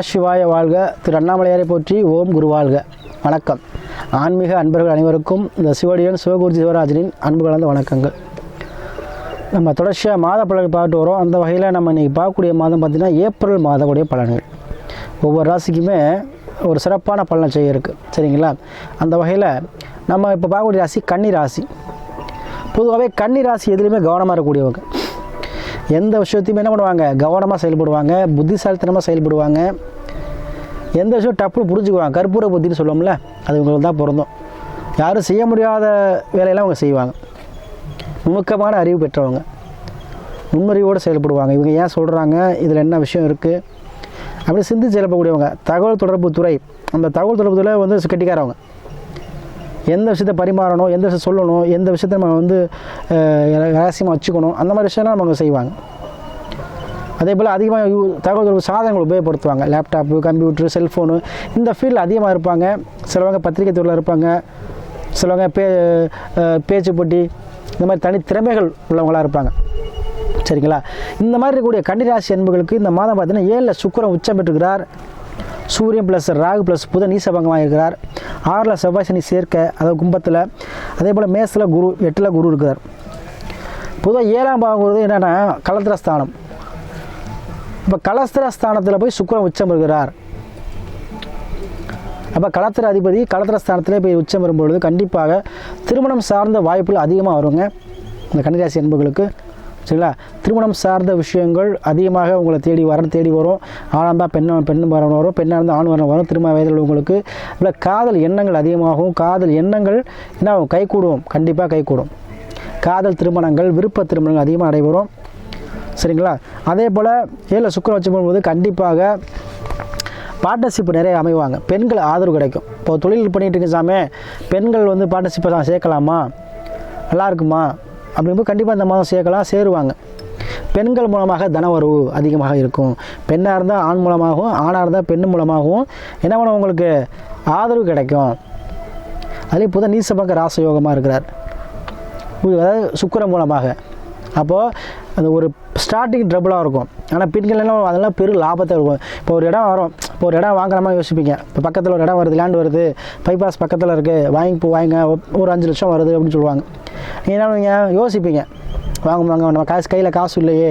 நமசிவாய வாழ்க. திரு அண்ணாமலையாரை போற்றி ஓம் குரு வாழ்க. வணக்கம். ஆன்மீக அன்பர்கள் அனைவருக்கும் இந்த சிவடியன் சிவகுருஜி சிவராஜனின் அன்பு கலந்த வணக்கங்கள். நம்ம தொடர்ச்சியாக மாத பலன்கள் பார்த்துட்டு வரோம். அந்த வகையில் நம்ம இன்றைக்கி பார்க்கக்கூடிய மாதம் பார்த்திங்கன்னா ஏப்ரல் மாதக்கூடிய பலன்கள். ஒவ்வொரு ராசிக்குமே ஒரு சிறப்பான பலனை செய்ய இருக்குது சரிங்களா? அந்த வகையில் நம்ம இப்போ பார்க்கக்கூடிய ராசி கன்னி ராசி. பொதுவாகவே கன்னி ராசி எதுலேயுமே கவனமாக இருக்கக்கூடியவங்க. எந்த விஷயத்தையுமே என்ன பண்ணுவாங்க? கவனமாக செயல்படுவாங்க. புத்திசாலித்தனமாக செயல்படுவாங்க. எந்த விஷயம் டப்புன்னு புரிஞ்சுக்குவாங்க. கற்பூர புத்தின்னு சொல்லுவோம்ல அது உங்களுக்கு தான் பொருந்தும். யாரும் செய்ய முடியாத வேலையெல்லாம் அவங்க செய்வாங்க. நுணுக்கமான அறிவு பெற்றவங்க. நுண்ணறிவோடு செயல்படுவாங்க. இவங்க ஏன் சொல்கிறாங்க இதில் என்ன விஷயம் இருக்குது அப்படி சிந்திச்சு செயல்படக்கூடியவங்க தகவல் தொடர்பு துறை. அந்த தகவல் தொடர்பு துறை வந்து கட்டிக்காரவங்க. எந்த விஷயத்தை பரிமாறணும் எந்த விஷயம் சொல்லணும் எந்த விஷயத்தை நம்ம வந்து ரகசியமாக வச்சுக்கணும் அந்த மாதிரி விஷயம்லாம் நம்ம செய்வாங்க. அதே போல் அதிகமாக யூ தகவல் தொடர்பு சாதனங்கள் உபயோகப்படுத்துவாங்க. லேப்டாப்பு கம்ப்யூட்டர் செல்ஃபோனு இந்த ஃபீல்டில் அதிகமாக இருப்பாங்க. சிலவங்க பத்திரிகை துறையில் இருப்பாங்க. சிலவங்க பே பேச்சு போட்டி இந்த மாதிரி தனி திறமைகள் உள்ளவங்களாக இருப்பாங்க. சரிங்களா? இந்த மாதிரி இருக்கக்கூடிய கன்னிராசி அன்புகளுக்கு இந்த மாதம் பார்த்தீங்கன்னா ஏழில் சுக்கரம் உச்சம் பெற்றுக்கிறார் சூரியன் ப்ளஸ் ராகு ப்ளஸ் புதன் நீசபங்கமாக இருக்கிறார். ஆறில் செவ்வாய் சனி சேர்க்க அதாவது கும்பத்தில். அதே போல் மேசில் குரு எட்டில் குரு இருக்கிறார். பொதுவாக ஏழாம் பாவங்கிறது என்னென்னா கலத்திர ஸ்தானம். இப்போ கலஸ்திர ஸ்தானத்தில் போய் சுக்கரன் உச்சம் பெறுகிறார். அப்போ களத்திர அதிபதி களத்திர ஸ்தானத்திலே போய் உச்சம் வரும்பொழுது கண்டிப்பாக திருமணம் சார்ந்த வாய்ப்புகள் அதிகமாக வருங்க. இந்த கன்னிராசி அன்புகளுக்கு. சரிங்களா? திருமணம் சார்ந்த விஷயங்கள் அதிகமாக உங்களை தேடி வர தேடி வரும். ஆணாக இருந்தால் பெண் பெண் வரணும் வரும். பெண்ணாக இருந்தால் ஆண் வரணும் வரும். திருமண வயதில் உங்களுக்கு இல்லை காதல் எண்ணங்கள் அதிகமாகும். காதல் எண்ணங்கள் என்ன கைகூடும். கண்டிப்பாக கைகூடும். காதல் திருமணங்கள் விருப்ப திருமணங்கள் அதிகமாக நடைபெறும். சரிங்களா? அதே போல் ஏழில் சுக்கரம் வச்சு போகும்போது கண்டிப்பாக பார்ட்னர்ஷிப் நிறைய அமைவாங்க. பெண்கள் ஆதரவு கிடைக்கும். இப்போ தொழில் பண்ணிகிட்டு இருக்க பெண்கள் வந்து பார்ட்னர்ஷிப்பை தான் சேர்க்கலாமா? நல்லா இருக்குமா? அப்படிங்கும்போது கண்டிப்பாக இந்த மாதம் சேர்க்கலாம் சேருவாங்க. பெண்கள் மூலமாக தனவரவு அதிகமாக இருக்கும். பெண்ணாக இருந்தால் ஆண் மூலமாகவும் ஆணாக இருந்தால் பெண் மூலமாகவும் என்ன பண்ணும் உங்களுக்கு ஆதரவு கிடைக்கும். அதுலேயும் புத நீசபங்க ராசயோகமாக இருக்கிறார். அதாவது சுக்கரம் மூலமாக. அப்போது அந்த ஒரு ஸ்டார்டிங் ட்ரபிளாக இருக்கும். ஆனால் பெண்கள் அதெல்லாம் பெரும் லாபத்தை இருக்கும். இப்போ ஒரு இடம் வரும். இப்போ ஒரு இடம் வாங்குற மாதிரி யோசிப்பீங்க. இப்போ பக்கத்தில் ஒரு இடம் வருது லேண்ட் வருது பைபாஸ் பக்கத்தில் இருக்குது வாங்கி போ வாங்க ஒரு அஞ்சு லட்சம் வருது அப்படின்னு சொல்லுவாங்க. நீங்கள் என்ன பண்ணுவீங்க? யோசிப்பீங்க. வாங்க வாங்க நம்ம காசு கையில் காசு இல்லையே.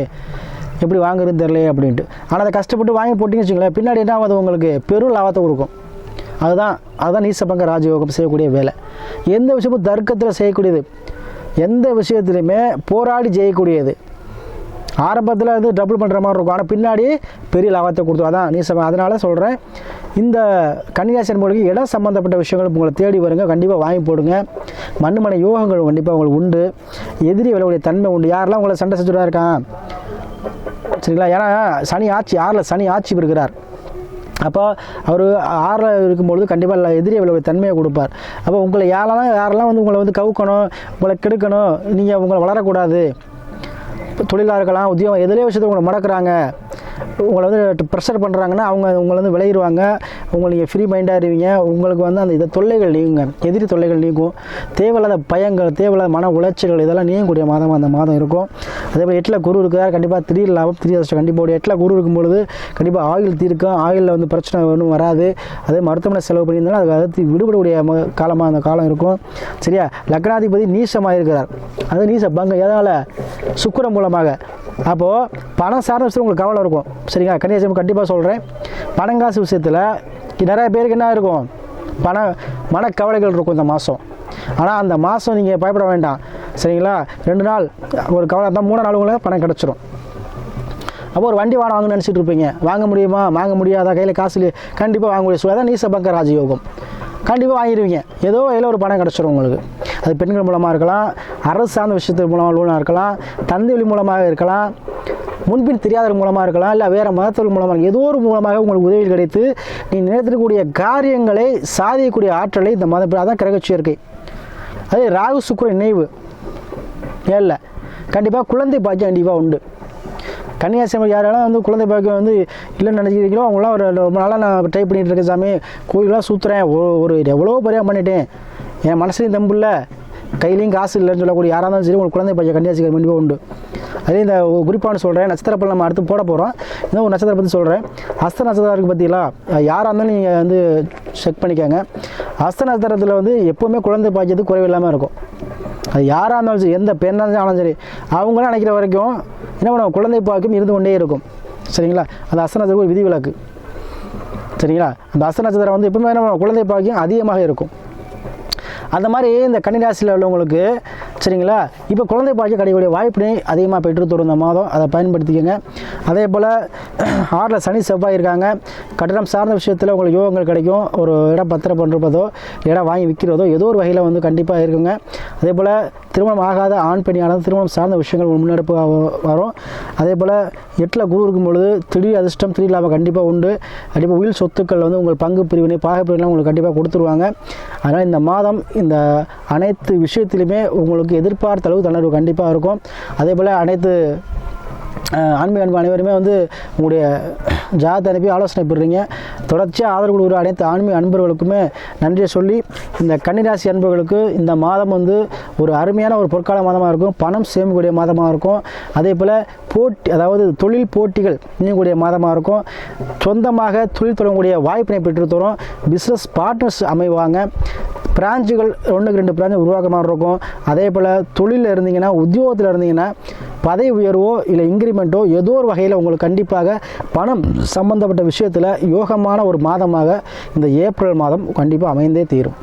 எப்படி வாங்குறதுன்னு தெரியலையே அப்படின்ட்டு. ஆனால் அதை கஷ்டப்பட்டு வாங்கி போட்டிங்கன்னு வச்சுங்களேன் பின்னாடி என்ன ஆகுது உங்களுக்கு? பெரும் லாபத்தை கொடுக்கும். அதுதான் அதுதான் நீசபங்க ராஜயோகம் செய்யக்கூடிய வேலை. எந்த விஷயமும் தர்க்கத்தில் செய்யக்கூடியது. எந்த விஷயத்துலையுமே போராடி ஜெயிக்கக்கூடியது. ஆரம்பத்தில் வந்து டபுள் பண்ணுற மாதிரி இருக்கும். ஆனால் பின்னாடி பெரிய லாபத்தை கொடுத்துரும் அதான் நீ சம அதனால் சொல்கிறேன் இந்த கன்னிராசன் மொழிக்கு இடம் சம்மந்தப்பட்ட விஷயங்கள் உங்களை தேடி வருங்க. கண்டிப்பாக வாங்கி போடுங்க. மண்ணு மனை யோகங்கள் கண்டிப்பாக உங்களுக்கு உண்டு. எதிரி விளைவுடைய தன்மை உண்டு. யாரெல்லாம் உங்களை சண்டை செஞ்சுட்டா இருக்கான் சரிங்களா? ஏன்னா சனி ஆட்சி யாரில் சனி ஆட்சி இருக்கிறார் அப்போ அவர் ஆறில் இருக்கும்பொழுது கண்டிப்பாக எதிரி விளைவுடைய தன்மையை கொடுப்பார். அப்போ உங்களை யாரெல்லாம் யாரெல்லாம் வந்து உங்களை வந்து கவுக்கணும் உங்களை கெடுக்கணும் நீங்கள் உங்களை வளரக்கூடாது தொழிலாக இருக்கலாம் உத்தியோகம் எதிரே விஷயத்தை உங்களை முடக்குறாங்க உங்களை வந்து ப்ரெஷர் பண்ணுறாங்கன்னா அவங்க உங்களை வந்து விளையிடுவாங்க உங்களை நீங்கள் ஃப்ரீ மைண்டாக இருவீங்க. உங்களுக்கு வந்து அந்த இதை தொல்லைகள் நீங்குங்க. எதிரி தொல்லைகள் நீங்கும். தேவையில்லாத பயங்கள் தேவையில்லாத மன உளைச்சல்கள் இதெல்லாம் நீங்கக்கூடிய மாதமாக அந்த மாதம் இருக்கும். அதே மாதிரி எட்டில் குரு இருக்கிறார் கண்டிப்பாக த்ரீ லாபம் த்ரீ அதிர்ஷ்டம். கண்டிப்பாக ஒரு எட்டில் குரு இருக்கும்பொழுது கண்டிப்பாக ஆயில் தீர்க்கும் ஆயிலில் வந்து பிரச்சனை ஒன்றும் வராது. அதே மருத்துவமனை செலவு பண்ணியிருந்தாலும் அது அடுத்து விடுபடக்கூடிய ம- காலமாக அந்த காலம் இருக்கும். சரியா? லக்னாதிபதி நீசமாக இருக்கிறார் அது நீச பங்கு எதனால்? சுக்கிரம் மூலமாக. அப்போது பணம் சார்ந்த விஷயத்தில் உங்களுக்கு கவலை இருக்கும். சரிங்களா? கன்னியாகுமரி கண்டிப்பாக சொல்கிறேன் பணங்காசு விஷயத்தில் நிறைய பேருக்கு என்ன இருக்கும்? பண மனக்கவலைகள் இருக்கும் இந்த மாதம் ஆனால் அந்த மாதம் நீங்கள் பயப்பட வேண்டாம். சரிங்களா? ரெண்டு நாள் ஒரு கவலை தான் மூணு நாள் உங்களுக்கு பணம் கிடச்சிரும். அப்போ ஒரு வண்டி வாங்க வாங்கணும்னு நினச்சிட்டு இருப்பீங்க. வாங்க முடியுமா? வாங்க முடியாதா? கையில் காசு கண்டிப்பாக வாங்க முடியும் அதான் நீசபங்க ராஜயோகம். கண்டிப்பாக வாங்கிடுவீங்க. ஏதோ வகையில் ஒரு பணம் கிடச்சிரும் உங்களுக்கு. அது பெண்கள் மூலமாக இருக்கலாம் அரசு சார்ந்த விஷயத்து மூலமாக லோனாக இருக்கலாம் தந்தை வழி மூலமாக இருக்கலாம் முன்பின் தெரியாதவர் மூலமாக இருக்கலாம் இல்லை வேறு மதத்தவர்கள் மூலமாக ஏதோ ஒரு மூலமாக உங்களுக்கு உதவி கிடைத்து நீ நினைத்திருக்கக்கூடிய காரியங்களை சாதிக்கக்கூடிய ஆற்றலை இந்த மத அதான் கிரகச்சி அதே ராகு சுக்கிரன் நினைவு ஏழில் கண்டிப்பாக குழந்தை பாக்கியம் கண்டிப்பாக உண்டு. கன்னியாசிரமம் யாரெல்லாம் வந்து குழந்தை பாக்கியம் வந்து இல்லைன்னு நினச்சிக்கிறீங்களோ அவங்களாம் ஒரு ரொம்ப நாளாக நான் ட்ரை பண்ணிட்டு இருக்கேன் சாமி. கோயிலாம் சுற்றுறேன் ஒரு எவ்வளோ பரியாகம் பண்ணிட்டேன். என் மனசுலையும் தம்பு இல்லை. கையிலையும் காசு இல்லைன்னு சொல்லக்கூடிய யாராக இருந்தாலும் சரி உங்களுக்கு குழந்தை பாக்கியம் கன்னியாசிரியர் கண்டிப்பாக உண்டு. அதே இந்த குறிப்பான்னு சொல்கிறேன் நட்சத்திர நம்ம அடுத்து போட போகிறோம் இன்னும் ஒரு நட்சத்திரம் பற்றி சொல்கிறேன் அஸ்த நட்சத்திரம் இருக்குது பார்த்தீங்களா யாராக இருந்தாலும் நீங்கள் வந்து செக் பண்ணிக்கோங்க. அஸ்த நட்சத்திரத்தில் வந்து எப்போவுமே குழந்தை பாய்ச்சது குறைவில்லாமல் இருக்கும். அது யாராக இருந்தாலும் சரி எந்த பெண்ணாக இருந்தாலும் சரி அவங்களும் நினைக்கிற வரைக்கும் என்ன பண்ணுவோம் குழந்தை பாக்கியம் இருந்து கொண்டே இருக்கும். சரிங்களா? அந்த அஸ்த ஒரு விதிவிலக்கு. சரிங்களா? அந்த அஸ்த நட்சத்திரம் வந்து எப்பவுமே என்ன குழந்தை பாக்கியம் அதிகமாக இருக்கும். அந்த மாதிரி இந்த கன்னிராசியில் உள்ளவங்களுக்கு சரிங்களா? இப்போ குழந்தை பாக்கியம் கிடைக்கக்கூடிய வாய்ப்பினை அதிகமாக பெற்று தரும் இந்த மாதம். அதை பயன்படுத்திக்கோங்க. அதே போல் ஆறில் சனி செவ்வாய் இருக்காங்க. கட்டணம் சார்ந்த விஷயத்தில் உங்களுக்கு யோகங்கள் கிடைக்கும். ஒரு இடம் பத்திரம் பண்ணுறதோ இடம் வாங்கி விற்கிறதோ ஏதோ ஒரு வகையில் வந்து கண்டிப்பாக இருக்குங்க. அதே போல் திருமணம் ஆகாத ஆண் பெண்ணியானது திருமணம் சார்ந்த விஷயங்கள் முன்னெடுப்பு வரும். அதே போல் எட்டில் குரு இருக்கும் பொழுது திடீர் அதிர்ஷ்டம் திடீர் லாபம் கண்டிப்பாக உண்டு. கண்டிப்பாக உயில் சொத்துக்கள் வந்து உங்கள் பங்கு பிரிவினை பாக பிரிவினை உங்களுக்கு கண்டிப்பாக கொடுத்துருவாங்க. அதனால் இந்த மாதம் இந்த அனைத்து விஷயத்திலுமே உங்களுக்கு எதிர்பார்த்த அளவு தளர்வு கண்டிப்பாக இருக்கும். அதே போல் அனைத்து ஆன்மீக அன்பு அனைவருமே வந்து உங்களுடைய ஜாதத்தை அனுப்பி ஆலோசனை பெறுறீங்க. தொடர்ச்சியாக ஆதரவு கொடுக்குற அனைத்து ஆன்மீக அன்பர்களுக்குமே நன்றியை சொல்லி இந்த கன்னிராசி அன்பர்களுக்கு இந்த மாதம் வந்து ஒரு அருமையான ஒரு பொற்கால மாதமாக இருக்கும். பணம் சேமிக்கக்கூடிய மாதமாக இருக்கும். அதே போல் போட்டி அதாவது தொழில் போட்டிகள் நீங்கக்கூடிய மாதமாக இருக்கும். சொந்தமாக தொழில் தொடங்கக்கூடிய வாய்ப்பினை பெற்று தரும் பிஸ்னஸ் பார்ட்னர்ஸ் அமைவாங்க பிரான்ச்சுகள் ஒன்றுக்கு ரெண்டு பிரான்ச்சு உருவாக்கமாக மாதிரி இருக்கும். அதே போல் தொழிலில் இருந்தீங்கன்னா உத்தியோகத்தில் இருந்தீங்கன்னா பதவி உயர்வோ இல்லை இன்க்ரிமெண்ட்டோ ஏதோ ஒரு வகையில் உங்களுக்கு கண்டிப்பாக பணம் சம்பந்தப்பட்ட விஷயத்தில் யோகமான ஒரு மாதமாக இந்த ஏப்ரல் மாதம் கண்டிப்பாக அமைந்தே தீரும்.